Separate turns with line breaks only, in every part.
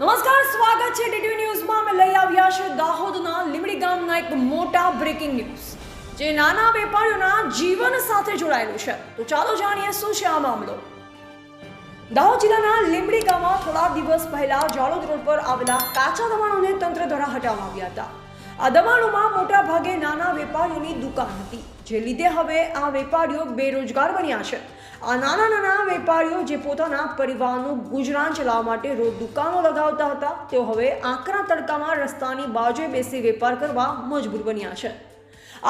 નમસ્કાર, સ્વાગત છે ડીડી ન્યૂઝમાં. અમે લઈ આવ્યા છે દાહોદના લીમડી ગામના એક મોટા બ્રેકિંગ ન્યૂઝ જે નાના વેપારીઓના જીવન સાથે જોડાયેલું છે. તો ચાલો જાણીએ શું છે આ મામલો. દાહોદ જિલ્લાના લીમડી ગામમાં થોડા દિવસ પહેલા જાલોદ રોડ પર આવેલા કાચા દબાણોને તંત્ર દ્વારા હટાવવામાં આવ્યા હતા. આ દબાણોમાં મોટા ભાગે નાના વેપારીઓની દુકાન હતી. જે લીધે હવે આ વેપારીઓ બેરોજગાર બન્યા છે. આ નાના નાના વેપારીઓ જે પોતાના પરિવારનું ગુજરાન ચલાવવા માટે રોજ દુકાનો લગાવતા હતા, તેઓ હવે આકરા તડકામાં રસ્તાની બાજુએ બેસી વેપાર કરવા મજબૂર બન્યા છે.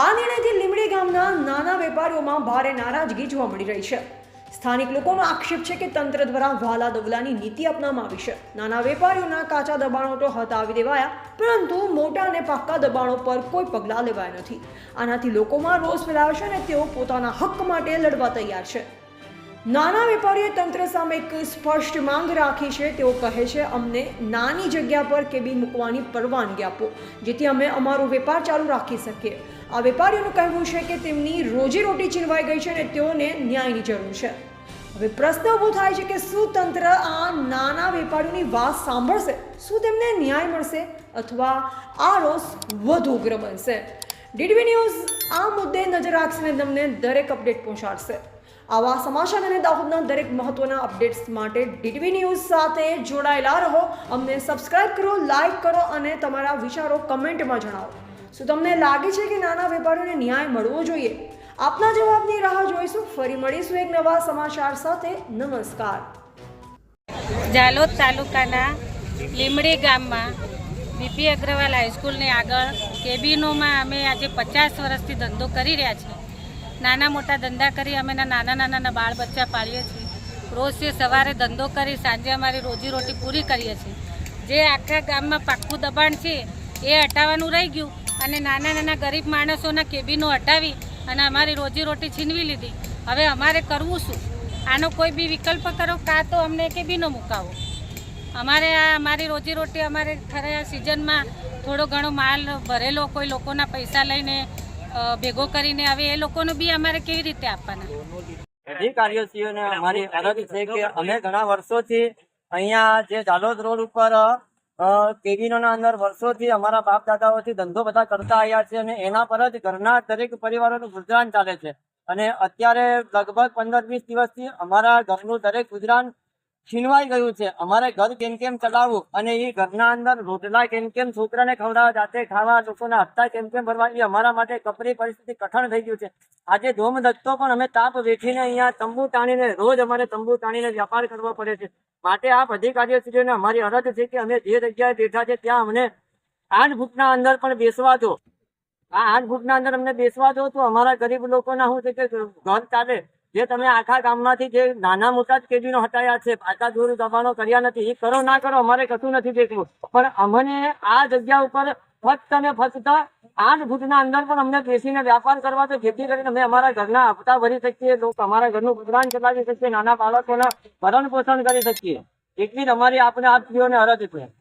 આ નિર્ણયથી લીમડી ગામના નાના વેપારીઓમાં ભારે નારાજગી જોવા મળી રહી છે. સ્થાનિક લોકોનો આક્ષેપ છે કે તંત્ર દ્વારા વાલા દવલાની નીતિ અપનાવવામાં આવી છે. નાના વેપારીઓના કાચા દબાણો તો હટાવી દેવાયા, પરંતુ મોટા અને પાક્કા દબાણો પર કોઈ પગલાં લેવાયા નથી. આનાથી લોકોમાં રોષ ફેલાયો છે અને તેઓ પોતાના હક માટે લડવા તૈયાર છે. નાના વેપારીએ તંત્ર સામે એક સ્પષ્ટ માંગ રાખી છે. તેઓ કહે છે, અમને નાની જગ્યા પર કેબી મૂકવાની પરવાનગી આપો, જેથી અમે અમારો વેપાર ચાલુ રાખી શકીએ. આ વેપારીઓનું કહેવું છે કે તેમની રોજીરોટી છીનવાઈ ગઈ છે અને તેઓને ન્યાયની જરૂર છે. હવે પ્રશ્ન ઊભો થાય છે કે શું તંત્ર આ નાના વેપારીઓની વાત સાંભળશે? શું તેમને ન્યાય મળશે અથવા આ રોષ વધુ ઉગ્ર બનશે? ડીડીવી ન્યૂઝ આ મુદ્દે નજર રાખશે તમને દરેક અપડેટ પહોંચાડશે. આવા સમાચાર અને દાહોદના દરેક મહત્વના અપડેટ્સ માટે ડીટીવી ન્યૂઝ સાથે જોડાયેલા રહો. અમને સબસ્ક્રાઇબ કરો, લાઇક કરો અને તમારા વિચારો કમેન્ટમાં જણાવો. શું તમને લાગે છે કે નાના વેપારીઓને ન્યાય મળવો જોઈએ? આપના જવાબની રાહ જોઈશું. ફરી મળીશું એક નવા સમાચાર સાથે. નમસ્કાર.
જાલોદ તાલુકાના લીમડી ગામમાં બીપી અગ્રવાલ હાઈસ્કૂલની આગળ કેબિનોમાં અમે આજે પચાસ વર્ષથી ધંધો કરી રહ્યા છીએ. નાના મોટા ધંધા કરી અમે નાના નાના બાળ બચ્ચા પાળીએ છીએ. રોજ સવારે ધંધો કરી સાંજે અમારી રોજીરોટી પૂરી કરીએ છીએ. જે આખા ગામમાં પાક્કું દબાણ છે, એ હટાવવાનું રહી ગયું. અને નાના નાના ગરીબ માણસોના કેબિનો હટાવી અને અમારી રોજીરોટી છીનવી લીધી. હવે અમારે કરવું શું? આનો કોઈ બી વિકલ્પ કરો કાં તો અમને કેબિનો મુકાવો. અમારે આ અમારી રોજીરોટી અમારે ખરા સિઝનમાં થોડો ઘણો માલ ભરેલો, કોઈ લોકોના પૈસા લઈને ભેગો કરીને હવે એ લોકોનું બી અમારે કેવી રીતે આપવાના?
અધિકારીઓશ્રીઓને અમારી અરજ છે કે અમે ઘણા વર્ષોથી અહીંયા જે જાલોદ રોડ ઉપર કેબિનોના અંદર વર્ષોથી અમારા બાપ દાદાઓથી ધંધો બધા કરતા આવ્યા છે અને એના પર જ ઘરના દરેક પરિવારોનું ગુજરાન ચાલે છે. અને અત્યારે લગભગ પંદર વીસ દિવસથી અમારા ઘરનું દરેક ગુજરાન છીનવાઈ ગયું છે. અમારે ઘર કેમ કેમ ચલાવવું અને એ ઘરના અંદર રોટલા કેમ કેમ છોકરાને ખવડાવવા જાતે ખાવા, લોકોના હપ્તા કેમ કેમ ભરવા, એ અમારા માટે કપરી પરિસ્થિતિ કઠણ થઈ ગયું છે. આજે ધોમ ધકતો પણ અમે તાપ વેઠીને અહીંયા તંબુ તાણીને રોજ અમારે તંબુ તાણીને વ્યાપાર કરવો પડે છે. માટે આપ અધિકારીઓને અમારી અરજ છે કે અમે જે જગ્યાએ બેઠા છે ત્યાં અમને આઠ ફૂટના અંદર પણ બેસવા દો. આ આઠ ફૂટના અંદર અમને બેસવા દો તો અમારા ગરીબ લોકોના શું છે કે ઘર ચાલે? જે તમે આખા ગામમાંથી જે નાના મોટા જ કેદીનો હટાયા છે, પાછા દૂર દબાણો કર્યા નથી, એ કરો ના કરો, અમારે કશું નથી દેખવું. પણ અમને આ જગ્યા ઉપર ફક્ત અને ફક્ત આઠ ફૂટના અંદર પણ અમને બેસીને વ્યાપાર કરવા તો જેથી કરીને અમે અમારા ઘરના હપ્તા ભરી શકીએ, લોકો અમારા ઘરનું ગુજરાન ચલાવી શકીએ, નાના બાળકોના ભરણ પોષણ કરી શકીએ. એટલી જ અમારી આપણે આપીઓને અરજ છે